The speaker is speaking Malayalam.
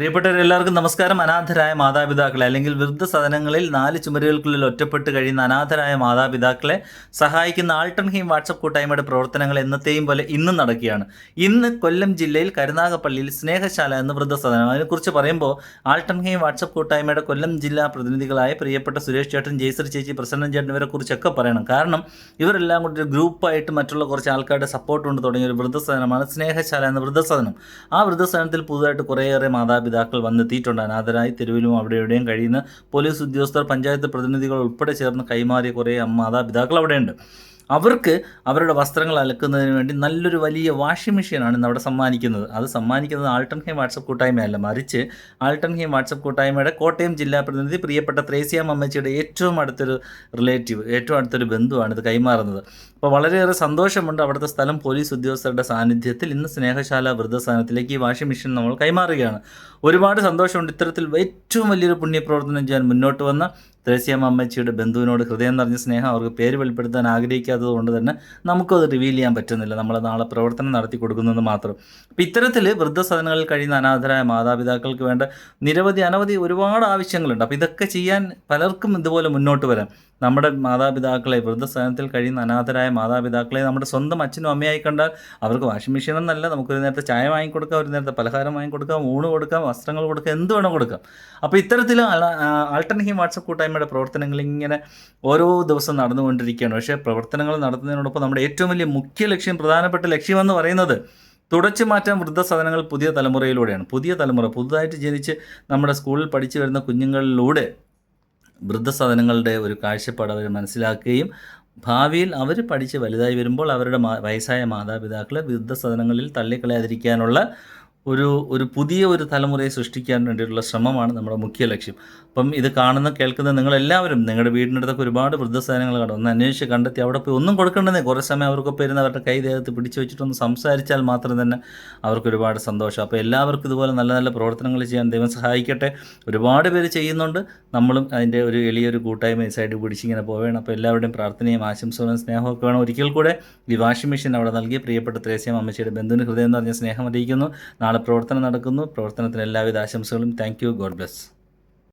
പ്രിയപ്പെട്ടവരെല്ലാവർക്കും നമസ്കാരം. അനാഥരായ മാതാപിതാക്കളെ അല്ലെങ്കിൽ വൃദ്ധസദനങ്ങളിൽ നാല് ചുമരുകൾക്കുള്ളിൽ ഒറ്റപ്പെട്ട് കഴിയുന്ന അനാഥരായ മാതാപിതാക്കളെ സഹായിക്കുന്ന ആൾട്ടൺ ഹീം വാട്സപ്പ് കൂട്ടായ്മയുടെ പ്രവർത്തനങ്ങൾ എന്നത്തെയും പോലെ ഇന്നും നടക്കുകയാണ്. ഇന്ന് കൊല്ലം ജില്ലയിൽ കരുനാഗപ്പള്ളിയിൽ സ്നേഹശാല എന്ന വൃദ്ധസദനം അതിനെക്കുറിച്ച് പറയുമ്പോൾ ആൾട്ടൺ ഹീം വാട്സപ്പ് കൂട്ടായ്മയുടെ കൊല്ലം ജില്ലാ പ്രതിനിധികളായ പ്രിയപ്പെട്ട സുരേഷ് ചേട്ടൻ ജയ്സർ ചേച്ചി പ്രസന്നൻ ചേട്ടൻ ഇവരെ കുറിച്ചൊക്കെ പറയണം. കാരണം ഇവരെല്ലാം കൂടി ഒരു ഗ്രൂപ്പായിട്ട് മറ്റുള്ള കുറച്ച് ആൾക്കാരുടെ സപ്പോർട്ട് കൊണ്ട് തുടങ്ങിയ ഒരു വൃദ്ധസദനമാണ് സ്നേഹശാല എന്ന വൃദ്ധസദനം ആ വൃദ്ധസദനത്തിൽ പുതുതായിട്ട് കുറേയേറെ മാതാപിതാക്കൾ വന്നെത്തിയിട്ടുണ്ട്. അനാഥരായി തെരുവിലും അവിടെ എവിടെയും കഴിയുന്ന പോലീസ് ഉദ്യോഗസ്ഥർ പഞ്ചായത്ത് പ്രതിനിധികൾ ഉൾപ്പെടെ ചേർന്ന് കൈമാറിയ കുറേ മാതാപിതാക്കൾ അവിടെയുണ്ട്. അവർക്ക് അവരുടെ വസ്ത്രങ്ങൾ അലക്കുന്നതിന് വേണ്ടി നല്ലൊരു വലിയ വാഷിംഗ് മെഷീനാണ് ഇന്ന് അവിടെ സമ്മാനിക്കുന്നത്. അത് സമ്മാനിക്കുന്നത് ആൾട്ടൺ ഹീം വാട്സപ്പ് കൂട്ടായ്മയല്ല. മറിച്ച് ആൾട്ടൺ ഹീം വാട്സപ്പ് കൂട്ടായ്മയുടെ കോട്ടയം ജില്ലാ പ്രതിനിധി പ്രിയപ്പെട്ട ത്രേസ്യാം അമ്മച്ചിയുടെ ഏറ്റവും അടുത്തൊരു റിലേറ്റീവ് ഏറ്റവും അടുത്തൊരു ബന്ധുവാണ് ഇത് കൈമാറുന്നത്. അപ്പോൾ വളരെയേറെ സന്തോഷമുണ്ട് അവിടുത്തെ സ്ഥലം പോലീസ് ഉദ്യോഗസ്ഥരുടെ സാന്നിധ്യത്തിൽ ഇന്ന് സ്നേഹശാല വൃദ്ധസ്ഥാനത്തിലേക്ക് ഈ വാഷിംഗ് മെഷീൻ നമ്മൾ കൈമാറുകയാണ്. ഒരുപാട് സന്തോഷമുണ്ട്. ഇത്തരത്തിൽ ഏറ്റവും വലിയൊരു പുണ്യപ്രവർത്തനം ചെയ്യാൻ മുന്നോട്ട് വന്ന ത്രേസ്യാമ്മ അമ്മച്ചിയുടെ ബന്ധുവിനോട് ഹൃദയം നിറഞ്ഞ സ്നേഹം അവർക്ക് പേര് വെളിപ്പെടുത്താൻ ആഗ്രഹിക്കാത്തത് കൊണ്ട് തന്നെ നമുക്കത് റിവീൽ ചെയ്യാൻ പറ്റുന്നില്ല. നമ്മൾ നാളെ പ്രവർത്തനം നടത്തി കൊടുക്കുന്നത് മാത്രം. അപ്പം ഇത്തരത്തിൽ വൃദ്ധസദനങ്ങളിൽ കഴിയുന്ന അനാഥരായ മാതാപിതാക്കൾക്ക് വേണ്ട നിരവധി അനവധി ഒരുപാട് ആവശ്യങ്ങളുണ്ട്. അപ്പോൾ ഇതൊക്കെ ചെയ്യാൻ പലർക്കും ഇതുപോലെ മുന്നോട്ട് വരാം. നമ്മുടെ മാതാപിതാക്കളെ വൃദ്ധസദനത്തിൽ കഴിയുന്ന അനാഥരായ മാതാപിതാക്കളെ നമ്മുടെ സ്വന്തം അച്ഛനും അമ്മയായി കണ്ടാൽ അവർക്ക് വാഷിംഗ് മെഷീൻ എന്നല്ല നമുക്കൊരു നേരത്തെ ചായ വാങ്ങിക്കൊടുക്കാം ഒരു നേരത്തെ പലഹാരം വാങ്ങിക്കൊടുക്കാം ഊണ് കൊടുക്കാം വസ്ത്രങ്ങൾ കൊടുക്കാം എന്ത് വേണം കൊടുക്കാം. അപ്പോൾ ഇത്തരത്തിൽ ആൾട്ടർനേറ്റീവ് വാട്സപ്പ് വാട്സപ്പ് കൂട്ടായ്മയുടെ പ്രവർത്തനങ്ങൾ ഇങ്ങനെ ഓരോ ദിവസം നടന്നുകൊണ്ടിരിക്കുകയാണ്. പക്ഷേ പ്രവർത്തനങ്ങൾ നടത്തുന്നതിനോടൊപ്പം നമ്മുടെ ഏറ്റവും വലിയ മുഖ്യ ലക്ഷ്യം പ്രധാനപ്പെട്ട ലക്ഷ്യമെന്ന് പറയുന്നത് തുടച്ചു മാറ്റാൻ വൃദ്ധസദനങ്ങൾ പുതിയ തലമുറയിലൂടെയാണ്. പുതിയ തലമുറ പുതുതായിട്ട് ജനിച്ച് നമ്മുടെ സ്കൂളിൽ പഠിച്ചു വരുന്ന കുഞ്ഞുങ്ങളിലൂടെ വൃദ്ധസദനങ്ങളുടെ ഒരു കാഴ്ചപ്പാട് അവർ മനസ്സിലാക്കുകയും ഭാവിയിൽ അവർ പഠിച്ച് വലുതായി വരുമ്പോൾ അവരുടെ വയസ്സായ മാതാപിതാക്കളെ വൃദ്ധസദനങ്ങളിൽ തള്ളിക്കളയാതിരിക്കാനുള്ള ഒരു ഒരു പുതിയ ഒരു തലമുറയെ സൃഷ്ടിക്കാൻ വേണ്ടിയിട്ടുള്ള ശ്രമമാണ് നമ്മുടെ മുഖ്യ ലക്ഷ്യം. അപ്പം ഇത് കാണുന്ന കേൾക്കുന്ന നിങ്ങളെല്ലാവരും നിങ്ങളുടെ വീടിനടുത്തൊക്കെ ഒരുപാട് വൃദ്ധസാധനങ്ങൾ കാണും. ഒന്ന് അന്വേഷിച്ച് കണ്ടെത്തി അവിടെ പോയി ഒന്നും കൊടുക്കേണ്ടതേ കുറേ സമയം അവർക്കൊപ്പം ഇരുന്ന് അവരുടെ കൈ ദേഹത്ത് പിടിച്ചു വെച്ചിട്ടൊന്ന് സംസാരിച്ചാൽ മാത്രം തന്നെ അവർക്ക് ഒരുപാട് സന്തോഷം. അപ്പോൾ എല്ലാവർക്കും ഇതുപോലെ നല്ല നല്ല പ്രവർത്തനങ്ങൾ ചെയ്യാൻ ദൈവം സഹായിക്കട്ടെ. ഒരുപാട് പേര് ചെയ്യുന്നുണ്ട്. നമ്മളും അതിന്റെ ഒരു എളിയൊരു കൂട്ടായ്മ സൈഡ് പിടിച്ച് ഇങ്ങനെ പോവുകയാണ്. അപ്പോൾ എല്ലാവരുടെയും പ്രാർത്ഥനയും ആശംസകളും സ്നേഹമൊക്കെ വേണം. ഒരിക്കൽ കൂടെ ഈ വാഷിംഗ് മെഷീൻ അവിടെ നൽകി പ്രിയപ്പെട്ട ത്രേസ്യം അമ്മച്ചിയുടെ ബന്ധുവിന് ഹൃദയം എന്ന് പറഞ്ഞ സ്നേഹം അറിയിക്കുന്നു. നാളെ പ്രവർത്തനം നടക്കുന്നു. പ്രവർത്തനത്തിന് എല്ലാവിധ ആശംസകളും. Thank you. God bless.